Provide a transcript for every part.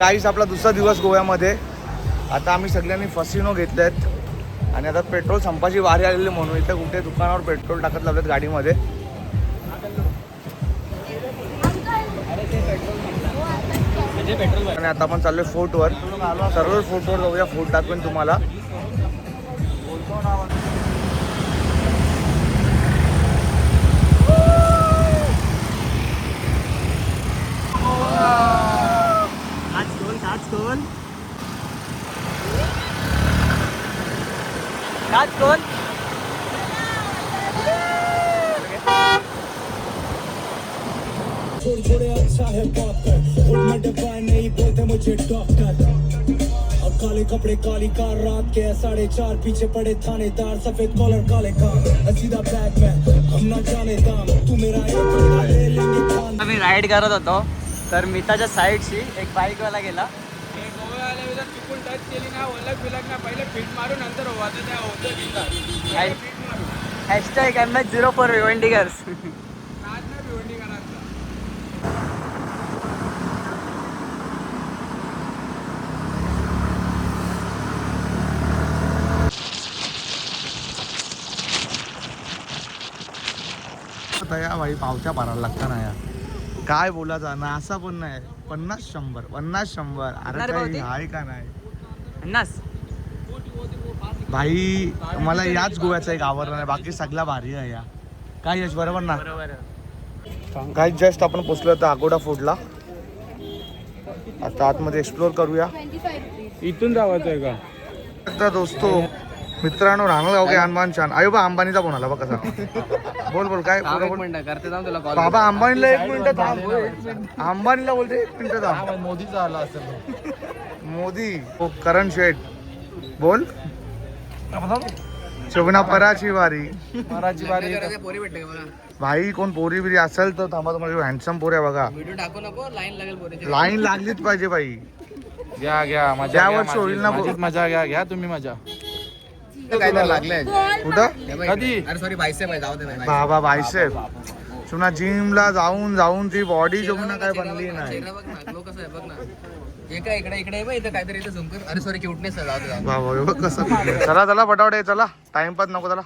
काहीच आपला दुसरा दिवस गोव्यामध्ये. आता आम्ही सगळ्यांनी फसिनो घेतले आहेत आणि आता पेट्रोल संपाची वारी आलेली म्हणून इथे कुठे दुकानावर पेट्रोल टाकत लावलेत गाडीमध्ये. आणि आता आपण चाललोय फोर्टवर. सर्व फोर्टवर जाऊया. फोर्ट टाकवेन तुम्हाला. आज कोण आज कोण आज कोण छोड़ छोड़े अच्छा है पॉप कर और मैं डब्बा नहीं बोलते मुझे डॉक्टर. अब काले कपड़े काली कार रात के साढ़े चार पीछे पड़े थानेदार सफेद कॉलर काले कार. सीधा बैग में हम ना जाने दाम. तू मेरा एक बंदा ले लेंगे खान आम्ही राईड करत होतो. तर मिताच्या साईडशी एक बाईकवाला गेला. टच केली ना ओलग बिलग ना पहिले फिट मारून नंतर होतं त्या होतं घेतात फिट मारून. Hashtag M H zero four आज ना या भाई पावत्या भरायला लागता ना या. काय बोलायचं? ना असा पण नाही. पन्नास शंभर पन्नास शंभर. अरे काही? आहे का नाही? पन्नास भाई मला याच गोव्याचा एक आवडला नाही बाकी सगळा भारी आहे या. काय यश बरोबर ना? बरोबर काही जस्ट आपण पोचलो आता अगोडा फोर्टला आता आतमध्ये एक्सप्लोर करूया. इथून जावायचं आहे का? आता दोस्तो मित्रांनो राहणार गाव काय अंबान छान. बा अंबानीचा फोन आला बघ कसा. बोल बोल काय बाबा अंबानीला एक मिनिट थांब. एक मिनिट. अंबानीला बोलते एक मिनिट थांब. मोदीचा आला असेल. मोदी हो करण शेठ। बोल। शोभना पराची वारी मराठी बारी पोरी भेटते का बघा? भाई कोण पोरी बिरी असेल तर थांबा तुम्हाला हँडसम पोरी आहे बघा. व्हिडिओ टाकू नको लाईन लागेल पोरीची. लाईन लागलीच पाहिजे बाई. घ्या घ्या मजा घ्या वर्षी होईल ना माझी- माझीच मजा घ्या घ्या तुम्ही मजा. काय तर लागलंय. कुठं? कधी? अरे सॉरी बायसेप आहे जाऊ दे बाई बाबा बायसेप तुला जिमला जाऊन जाऊन ती बॉडी जमुना काय बनली नाही. चेहरा बघ ना ग्लो कसं आहे बघ ना. हे काय इकडे इकडे आहे बघ इथं काहीतरी इथं झुमकर. अरे सॉरी क्यूटनेस आहे जाऊ दे जाऊ दे. बाबा हे कसं चला चला पटावट आहे चला. टाइमपास नको चला.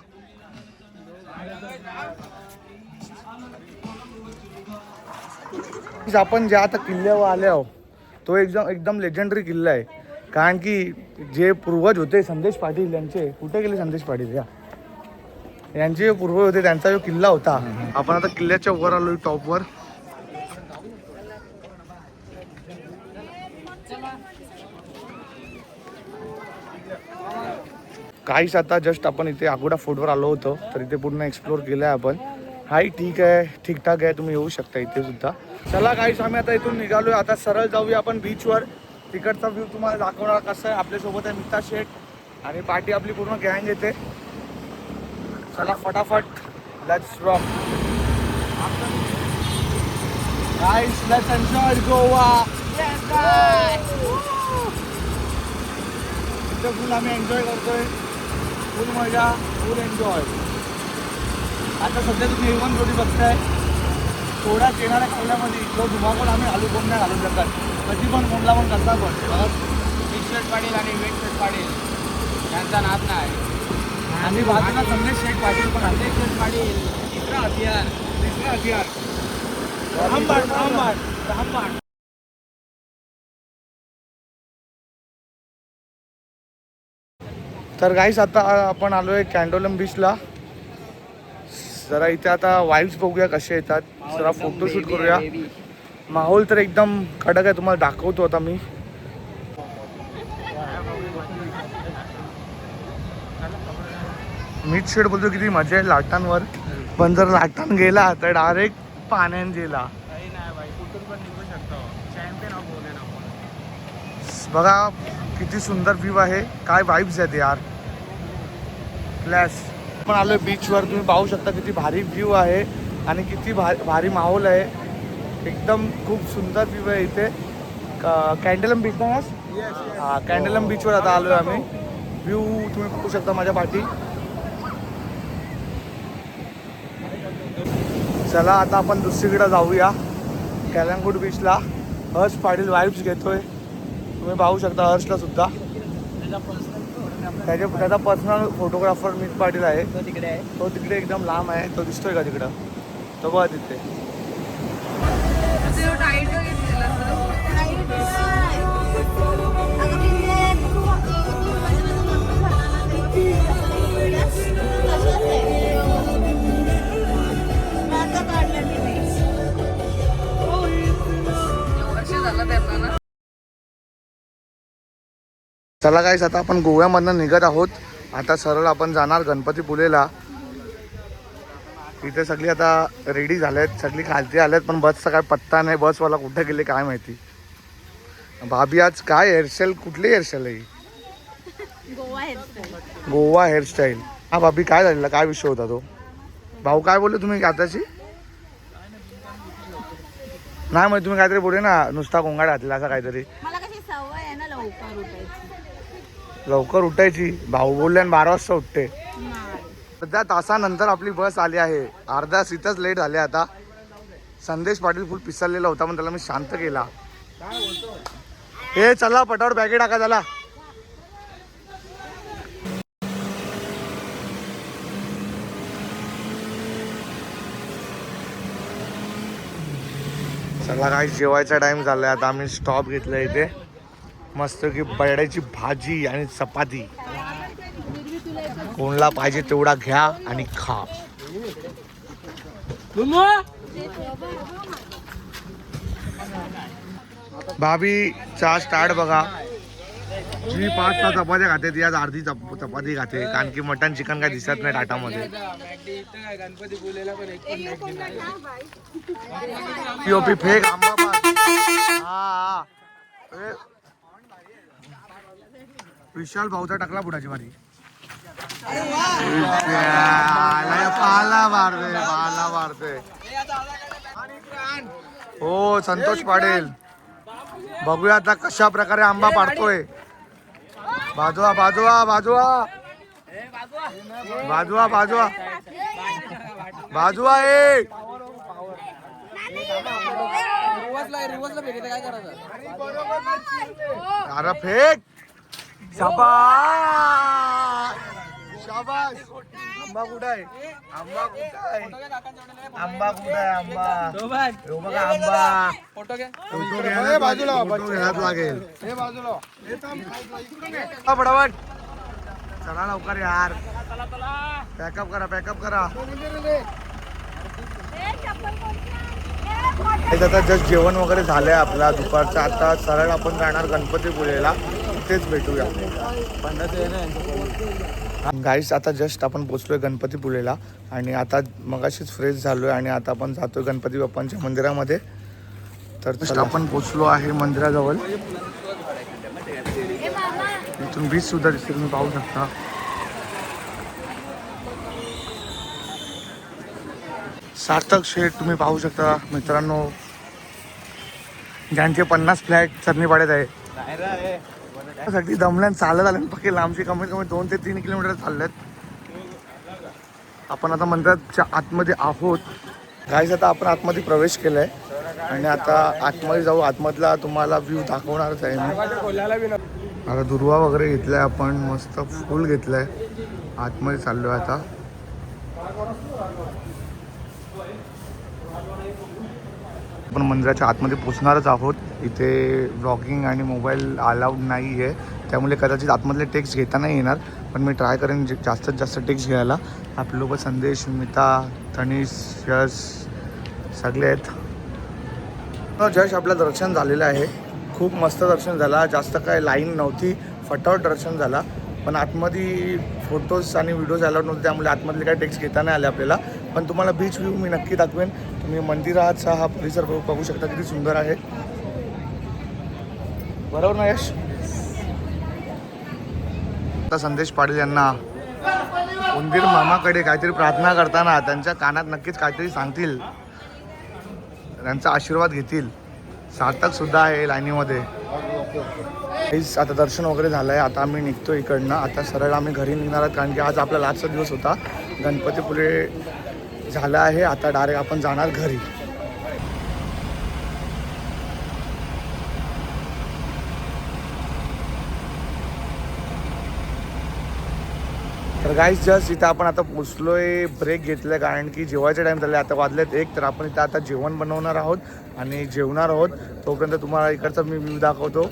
आपण ज्या आता किल्ल्यावर आले आहो तो एकदम एकदम लेजेंडरी किल्ला आहे. कारण की जे पूर्वज होते संदेश पाटील यांचे कुठे गेले संदेश पाटील? या. यांचे जे पूर्वज होते त्यांचा जो किल्ला होता. आपण आता किल्ल्याच्या वर आलो टॉपवर काहीच आता जस्ट आपण इथे अगोडा फोर्टवर आलो होतो तर इथे पूर्ण एक्सप्लोर केलं आहे आपण. हाय ठीक आहे ठीकठाक आहे तुम्ही येऊ शकता इथे सुद्धा. चला काहीच आम्ही आता इथून निघालोय. आता सरळ जाऊया आपण बीचवर तिकडचा व्ह्यू तुम्हाला दाखवणार कसा आहे. आपल्यासोबत आहे मिता शेठ आणि पार्टी आपली पूर्ण गँग येते. चला फटाफट let's rock guys let's enjoy Goa इथं फुल आम्ही एन्जॉय करतोय. फुल मजा फुल एन्जॉय. आता सध्या तुम्ही एवन जोडी बघताय. थोड्याच येणाऱ्या खाल्ल्यामध्ये तो धुमाकूळ आम्ही घालू कोण नाही घालू शकत कधी पण कोणला पण कसा पण शर्ट पाटील आणि वेट शर्ट पाटील त्यांचा नाद नाही. आणि बाजूला संदेश शेठ पाटील पण आले. शर्ट पाटील तिसरा हथियार. तिसरा हथियार. रामबाट रामबाट रामबाट तर गाईस आता आपण आलो आहे कॅन्डोलम बीचला जरा इथे आता वाईब्स बघूया कसे येतात. जरा फोटोशूट करूया. माहोल तर एकदम कडक आहे तुम्हाला दाखवतो आता मी. मीच शेड बोलतो किती मजा आहे लाटांवर. पण जर लाटान गेला तर डायरेक्ट पाण्यात गेला. बघा किती सुंदर व्ह्यू आहे. काय वाईब्स आहेत यार. फ्लॅश आपण आलोय बीचवर तुम्ही पाहू शकता किती भारी व्ह्यू आहे आणि किती भारी भारी माहोल आहे. एकदम खूप सुंदर व्ह्यू आहे इथे. कॅन्डलम बीच ना हा कॅन्डलम बीचवर आता आलोय आम्ही. व्ह्यू तुम्ही पाहू शकता माझ्या पाठी. चला आता आपण दुसरीकडे जाऊया. कॅलंगूट बीचला हर्ष पाटील वाईब्स घेतोय. तुम्ही पाहू शकता हर्षला सुद्धा. त्याचे त्याचा पर्सनल फोटोग्राफर मीत पाटील आहे. तो तिकडे आहे. तो तिकडे एकदम लांब आहे. तो दिसतोय का तिकडं? तो बघा तिथे. झालं त्यांना ना? चला गाईस आता आपण गोव्यामधनं निघत आहोत. आता सरळ आपण जाणार गणपतीपुलेला इथे सगळी आता रेडी झालेत सगळी खालती आलेत पण बसचा काय पत्ता नाही बसवाला कुठे गेले काय माहिती. भाभी आज काय हेअरस्टाईल कुठली हेअरस्टाईल आहे ही? गोवा हेअरस्टाईल हा भाभी काय झालेला? काय विषय होता तो? भाऊ काय बोलले तुम्ही आताची नाही मग तुम्ही काहीतरी बोलले ना नुसता गोंगाड घातला असं काहीतरी. मला कशी सवय आहे ना लवकर उठायची. लवकर उठायची. भाऊ बोलले आणि बारा वाजता उठते. सध्या तासानंतर आपली बस आली आहे. अर्धा सीटच लेट झाले आता. संदेश पाटील फुल पिसरलेला होता पण त्याला मी शांत केला. हे चला पटावर बॅगे टाका चला. चला काय जेवायचा टाइम झालाय. आता आम्ही स्टॉप घेतला इथे. मस्त की भाजी आणि चपाती. कोणला पाहिजे तेवढा घ्या आणि खा. भाभी चहा स्टार्ट बघा. जी पाच सहा चपात्या खाते ती आज अर्धी चप- चपाती खाते कारण की मटन चिकन काय दिसत नाही टाटामध्ये. फेक आंबा हा हा. विशाल भाऊचा टाकला बुडाची मारी. पाला मारते पाला मारते हो संतोष पाडेल बघूया आता कशा प्रकारे आंबा पाडतोय. बाजूला बाजूला बाजूला. बाजूला बाजूला. बाजूला ए. रिवर्सला रिवर्सला भेटते काय करायचं? अरे फेक. शाबास! शाबास! आंबा कुठं आहे? आंबा कुठं आहे? आंबा कुठं आहे आंबा? हो बघा आंबा. फोटो घ्या फोटो घ्यायला बाजूला फोटो घ्यायला लागेल. हा, फटाफट. चला लवकर यार. पॅकअप करा पॅकअप करा. आता जस्ट जेवण वगैरे झालंय आपला. दुपारचं आता सरळ आपण जाणार गणपतीपुळेला. तिथेच भेटूया. गाईस आता जस्ट आपण पोचलोय गणपतीपुळेला आणि आता मगाशीच फ्रेश झालोय आणि आता आपण जातोय गणपती बाप्पांच्या मंदिरामध्ये. तर आपण पोचलो आहे मंदिराजवळ. इथून बीच सुद्धा दिसते तुम्ही पाहू शकता. सार्थक शेठ तुम्ही पाहू शकता मित्रांनो. ज्यांचे पन्नास फ्लॅट चरणीपाड्यात आहे. त्यासाठी दमल्यान चालत आले. बाकी लांबची कमीत कमी दोन ते तीन किलोमीटर चाललेत. आपण आता मंदिराच्या आतमध्ये आहोत. गाईज आता आपण आतमध्ये प्रवेश केलाय. आणि आता आतमध्ये जाऊ. आतमधला तुम्हाला व्ह्यू दाखवणारच आहे मी. आता दुर्वा वगैरे घेतलाय आपण. मस्त फुल घेतलाय. आतमध्ये चाललोय आता. आपण मंदिराच्या आतमध्ये पोचणारच आहोत. इथे ब्लॉगिंग आणि मोबाईल अलाउड नाही आहे. त्यामुळे कदाचित आतमधले टेक्स्ट घेता नाही येणार. पण मी ट्राय करेन जे- जास्तीत जास्त टेक्स्ट घ्यायला. आपले लोक संदेश मिता तनिष यश सगळे आहेत. हो, जश आपलं दर्शन झालेलं आहे. खूप मस्त दर्शन झाला. जास्त काय लाईन नव्हती. फटाफट दर्शन झाला. पण आतमध्ये फोटोज आणि व्हिडिओज अलाउड नव्हते. त्यामुळे आतमधले काय टेक्स्ट घेता नाही आले आपल्याला. पण तुम्हाला बीच व्ह्यू मी नक्की दाखवेन. तुम्ही मंदिराचा हा परिसर बघू शकता. किती सुंदर आहे. बरोबर ना यश? आता संदेश पाटील यांना उंदीर मामाकडे काहीतरी प्रार्थना करताना त्यांच्या कानात नक्कीच काहीतरी सांगतील. त्यांचा आशीर्वाद घेतील. सार्थक सुद्धा आहे लाईनीमध्ये. Guys, आता दर्शन वगैरे झालं आहे आता आम्ही निघतो इकडनं. आता सरळ आम्ही घरी निघणार आहोत कारण की आज आपला लास्टचा दिवस होता. गणपतीपुळे झाला आहे. आता डायरेक्ट आपण जाणार घरी. तर गाईज जस्ट इथं आपण आता पोचलोय ब्रेक घेतलाय कारण की जेवायचे टाइम झाले आता वाजलेत एक तर आपण इथं आता जेवण बनवणार आहोत आणि जेवणार आहोत. तोपर्यंत तुम्हाला इकडचा मी व्ह्यू दाखवतो.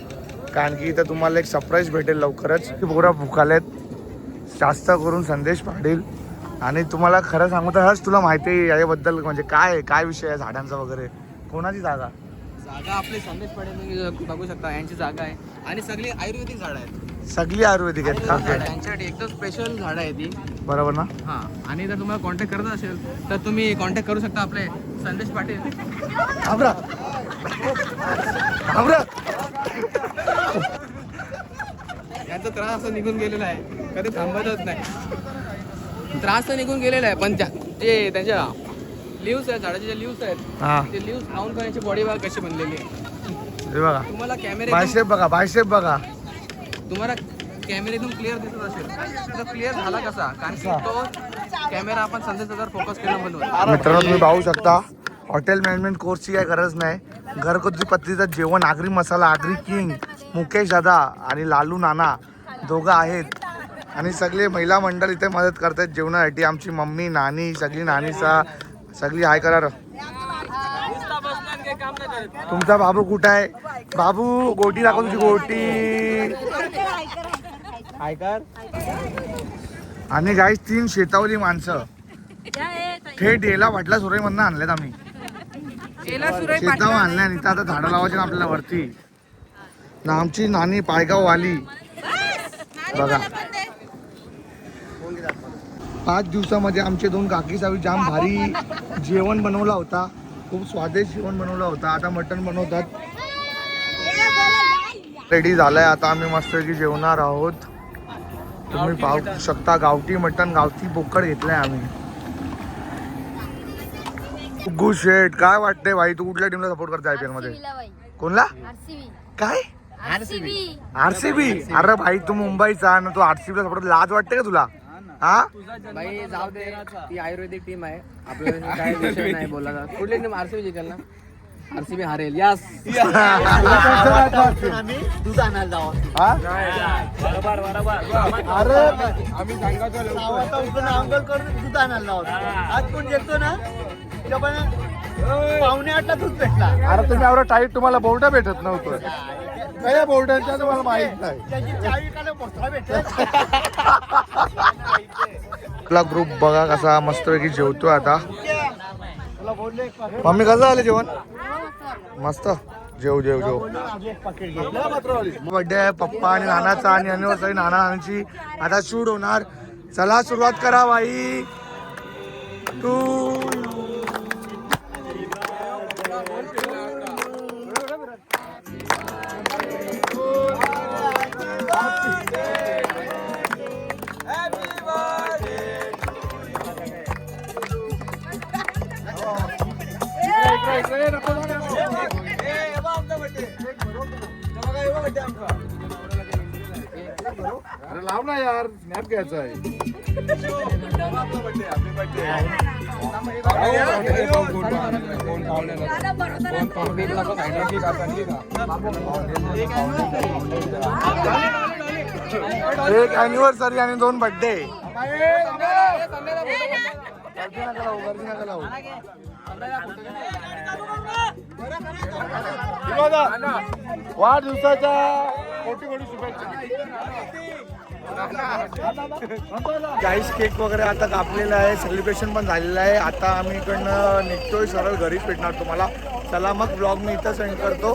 कारण की इथं तुम्हाला एक सरप्राईज भेटेल लवकरच. की पोरा भुकालेत. जास्त करून संदेश पाटील आणि तुम्हाला खरं सांगू तर तुला माहिती आहे याबद्दल म्हणजे काय आहे, काय विषय आहे झाडांचा वगैरे? कोणाची जागा? जागा आपली संदेश पाटील तुम्ही बघू शकता यांची जागा आहे. आणि सगळी आयुर्वेदिक झाडं आहेत. सगळी आयुर्वेदिक आहेत आयुर्वेदिक झाडं का आहे. यांच्यासाठी एकदम स्पेशल झाडं आहे ती बरोबर ना? हां. आणि जर तुम्हाला कॉन्टॅक्ट करत असेल तर तुम्ही कॉन्टॅक्ट करू शकता आपले संदेश पाटील. आमरा आमरा यांचा त्रास असं निघून गेलेला आहे. कधी थांबतच नाही. त्रास तर निघून गेलेला आहे पण त्या ते त्यांच्या लिव्स आहेत झाडाचे जे लिव्स आहेत हा. ते लिव्स खाऊन बॉडी बघा कशी बनलेली आहे. हे बघा. तुम्हाला कॅमेरे बायसेप बघा बायसेप बघा. तुम्हाला कॅमेरा एकदम क्लिअर दिसत असेल. तर क्लिअर झाला कसा? कारण की तो कॅमेरा आपण संदेश फोकस केला म्हणून. मित्रांनो तुम्ही पाहू शकता हॉटेल मॅनेजमेंट कोर्सची काही गरज नाही. घरगुती पद्धतीचं जेवण आगरी मसाला आगरी किंग मुकेश दादा आणि लालू नाना दोघं आहेत. आणि सगळे महिला मंडळ इथे मदत करतात जेवणासाठी. आमची मम्मी नानी सगळी नानीचा सगळी हाय करा र. तुमचा बाबू कुठं आहे? बाबू गोटी दाखव तुझी गोटी. हाय कर आणि गाईस तीन शेतावली माणसं. थेट याला वाटला सुरई मधनं आणल्यात आम्ही शेतावर आणल्या आणि इथं आता झाडं लावायची ना आपल्याला वरती. ना आमची नानी पायगाव वाली बघा. पाच दिवसामध्ये आमचे दोन काकी सावी जाम भारी जेवण बनवला होता. खूप स्वादिष्ट जेवण बनवलं होतं. आता मटण बनवतात. रेडी झालंय. आता आम्ही मस्त की जेवणार आहोत. तुम्ही पाहू शकता गावठी मटण गावठी बोकड घेतलंय आम्ही. गुड शेट काय वाटतंय भाई? तू कुठल्या टीमला सपोर्ट करते आयपीएलमध्ये? कोणला? आरसीबी. काय? आरसीबी. आरसीबी? अरे भाई तू मुंबईचा ना तू आरसीबी ला सपोर्ट लाज वाटते का तुला? हा? बाई जाऊ दे. ती आयुर्वेदिक टीम आहे. आपल्याला काय विषय नाही जात कुठली टीम? आरसीबी जिंकेल ना? आरसीबी हारेल. यास. अरे आम्ही सांगायचो अरे तुम्ही एवढं टाईट तुम्हाला बोर्ड भेटत नव्हतं. काय बोर्डांच्या तुम्हाला माहीत नाही. आपला ग्रुप बघा कसा मस्तपैकी जेवतोय आता. मम्मी कसं झालं जेवण? मस्त. जेव जेव जेव. बर्थडे आहे पप्पा आणि नानाचा आणि अनिव्हर्सरी नाना नानाची. आता शूट होणार. चला सुरुवात करा बाई. तू लाव ना यार स्नॅप घ्यायचा आहे. एक अॅनिव्हर्सरी आणि दोन बर्थडे वाढदिवसाच्या कोटी कोटी शुभेच्छा. चाळीस केक वगैरे आता कापलेला आहे सेलिब्रेशन पण झालेलं आहे. आता आम्ही इकडनं निघतोय सरळ घरीच भेटणार तुम्हाला. चला मग ब्लॉग मी इथं सेंड करतो.